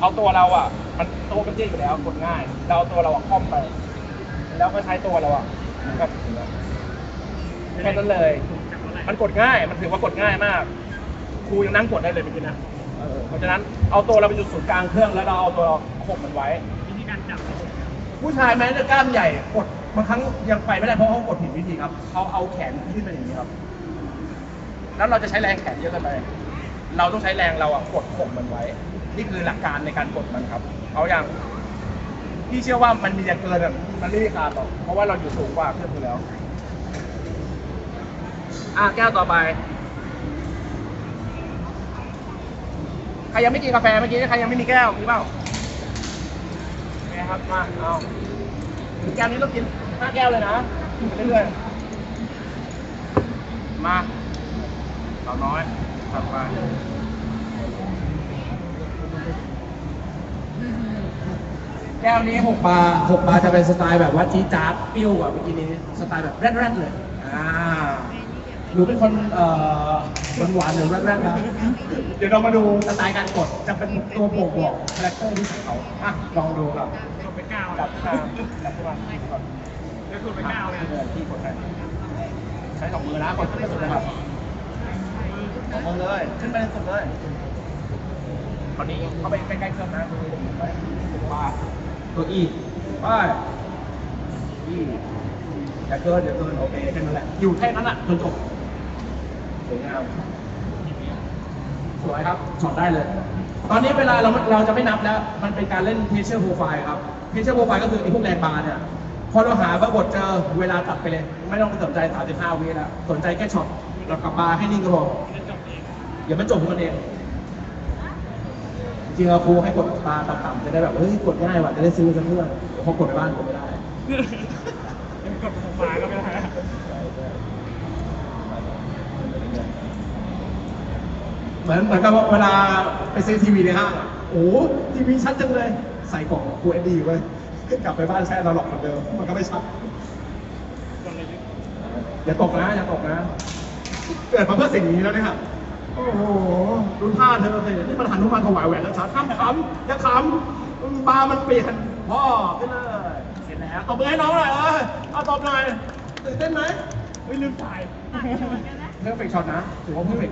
เอาตัวเราอะ มันตัวมันยืดอยู่แล้วกดง่าย เราเอาตัวเราอะคล่อมไป แล้วก็ใช้ตัวเราอะเหมือนกับแค่นั้นเลย มันกดง่าย มันถือว่ากดง่ายมาก ครูยังนั่งกดได้เลยเมื่อกี้นะเออเพราะฉะนั้นเอาตัวเราไปจุดศูนย์กลางเครื่องแล้วเราเอาตัวเราข่มมันไว้ วิธีการจับผู้ชายแม้จะกล้ามใหญ่กดบางครั้งยังไปไม่ได้เพราะเขากดผิดวิธีครับเขาเอาแขนขึ้นไปอย่างนี้ครับ แล้วเราจะใช้แรงแขนเยอะเกินไป เราต้องใช้แรงเราอะกดข่มมันไว้ นี่คือหลักการในการกดมันครับ เอาอย่างพี่เชื่อว่ามันมีอย่างเกินมันไม่มีขาดหรอกเพราะว่าเราอยู่สูงกว่าเพื่อนอยู่แล้ว อะแก้วต่อไปใครยังไม่กินกาแฟเมื่อกี้ใครยังไม่มีแก้วมีเปล่าโอเครับมาเอาแก้วนี้ต้องกินห้าแก้วเลยนะกินไปเรื่อยๆมาสาน้อยถัดไป แก้วนี้หกบาร์หกบาร์จะเป็นสไตล์แบบว่าจี๊ดจ๊าดเปรี้ยวกว่าเมื่อกี้นี้สไตล์แบบแรดๆเลยอ่าหนูเป็นคนเอ่อหวานๆหรือแรดๆนะเดี๋ยวเรามาดูสไตล์การกดจะเป็นตัวโปรบอกคาแรคเตอร์ที่ของเขาอะลองดูครับกดไปเก้าจับขึ้นมาจับขึ้นมาก่อนแล้วกดไปเก้าเลยเออที่กดให้ใช้สองมือนะกดขึ้นไปสุดนะครับสองมือเลยขึ้นไปสุดเลยตอนนี้เข้าไปใกล้ๆเครื่องนะไปมา ตัวอีไปอีอย่าเกินอย่าเกินโอเคแค่นั้นแหละ อยู่แค่นั้นแหละจนจบสวยงามสวยครับช็อตได้เลย ตอนนี้เวลาเราเราจะไม่นับแล้ว มันเป็นการเล่นเพเชอร์โปรไฟล์ครับเพเชอร์โปรไฟล์ก็คือไอ้พวกแรงบาร์เนี่ย พอเราหาปรากฏเจอเวลาตัดไปเลย ไม่ต้องไปสนใจ 35 วิแล้ว สนใจแค่ช็อตเรากลับบาร์ให้นิ่งก็พอจะจบเองเดี๋ยวมันจบของมันเอง จริงๆเราครูให้กดบาร์ต่ำๆจะได้แบบเฮ้ยกดง่ายว่ะจะได้ซื้อกันเพื่อนพอกดไปบ้านกดไม่ได้ยังกดลงมาก็ไม่ได้เหมือนเหมือนกับว่าเวลาไปซื้อทีวีในห้างอะโอ้ทีวีชัดจังเลย ใส่กล่องกูเอ็นดีไว้ยกลับไปบ้านใช้เราหลอกเหมือนเดิมมันก็ไม่ชัดอย่าตกนะอย่าตกนะ เกิดมาเพื่อสิ่งนี้แล้วเนี่ยครับโอ้โห ดูท่าเธอเลยนี่มันหันนุมานถวายแหวนแล้วชัดห้ามขำอย่าขำบาร์มันเปลี่ยนพ่อขึ้นเลย เสร็จแล้วตบมือให้น้องหน่อยเออเอาตบหน่อยตื่นเต้นไหมไม่ลืมถ่ายเพอร์เฟกช็อตนะถือว่าเพอร์เฟก